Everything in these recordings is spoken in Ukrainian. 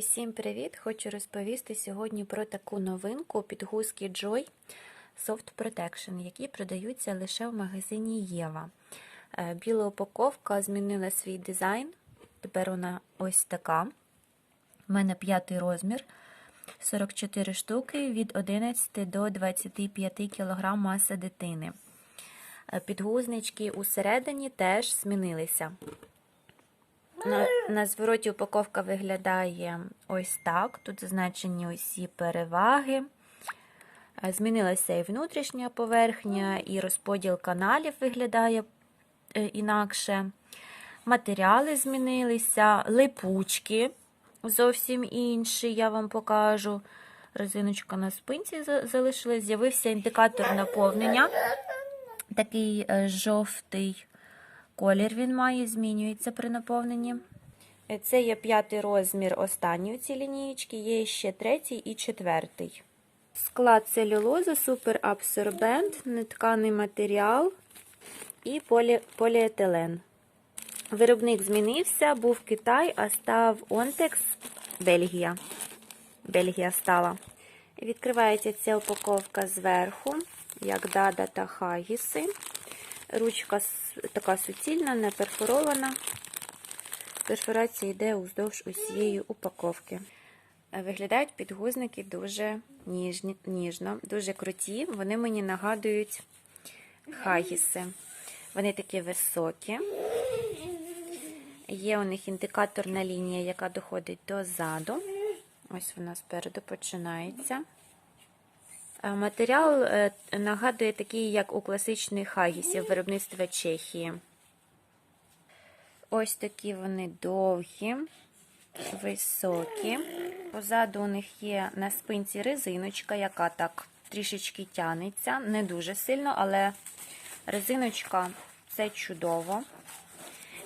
Усім привіт! Хочу розповісти сьогодні про таку новинку підгузки Joy Soft Protection, які продаються лише в магазині Єва. Е, Біла упаковка змінила свій дизайн. Тепер вона ось така. У мене п'ятий розмір. 44 штуки від 11 до 25 кг маса дитини. Е, Підгузнички усередині теж змінилися. На, на звороті упаковка виглядає ось так. Тут зазначені усі переваги. Е, Змінилася і внутрішня поверхня, і розподіл каналів виглядає е, інакше. Матеріали змінилися, липучки зовсім інші, я вам покажу. Резиночка на спинці залишилась. З'явився індикатор наповнення. Такий е, жовтий колір він має, змінюється при наповненні. Е, Це є п'ятий розмір останньої ці лінієчки, є ще третій і четвертий. Склад целюлоза, суперабсорбент, нетканий матеріал і полі... поліетилен. Виробник змінився, був Китай, а став Онтекс, Бельгія. Бельгія стала. Відкривається ця упаковка зверху, як дада та хагіси. Ручка така суцільна, не перфорована. Перфорація йде уздовж усієї упаковки. Виглядають підгузники дуже ніжні, ніжно, дуже круті. Вони мені нагадують хагіси. Вони такі високі. Є у них індикаторна лінія, яка доходить до заду. Ось вона спереду починається. Е, Матеріал е, нагадує такий, як у класичних хагісів виробництва Чехії. Ось такі вони довгі, високі. Позаду у них є на спинці резиночка, яка так трішечки тянеться. Не дуже сильно, але резиночка це чудово.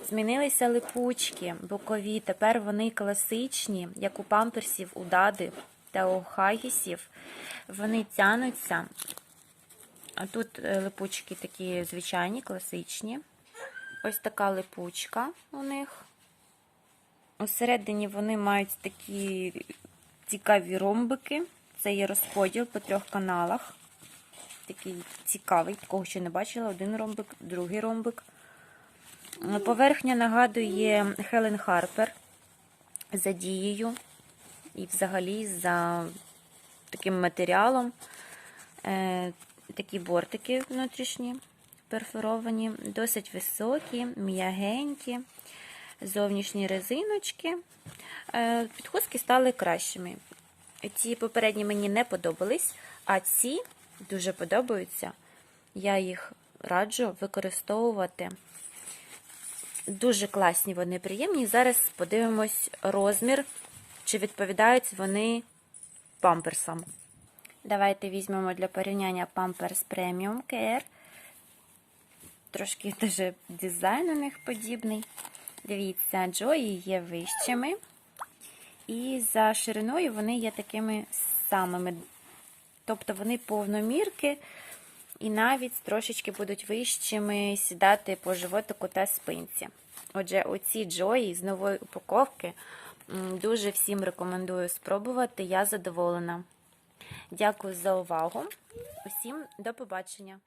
Змінилися липучки бокові. Тепер вони класичні, як у памперсів, у дади та у хагісів. Вони тянуться. А тут е, липучки такі звичайні, класичні. Ось така липучка у них. Усередині вони мають такі цікаві ромбики. Це є розподіл по трьох каналах. Такий цікавий, такого ще не бачила. Один ромбик, другий ромбик. Поверхня нагадує Хелен Харпер за дією і взагалі за таким матеріалом. Е, Такі бортики внутрішні перфоровані, досить високі, м'ягенькі, зовнішні резиночки. Е, Підхозки стали кращими. Ці попередні мені не подобались, а ці дуже подобаються. Я їх раджу використовувати. Дуже класні вони приємні. Зараз подивимось розмір, чи відповідають вони памперсам. Давайте візьмемо для порівняння Pampers Premium Care. Трошки даже дизайн у них подібний. Дивіться, Джої є вищими. І за шириною вони є такими самими. Тобто вони повномірки і навіть трошечки будуть вищими сідати по животику та спинці. Отже, оці Джої з нової упаковки дуже всім рекомендую спробувати. Я задоволена. Дякую за увагу. Усім до побачення!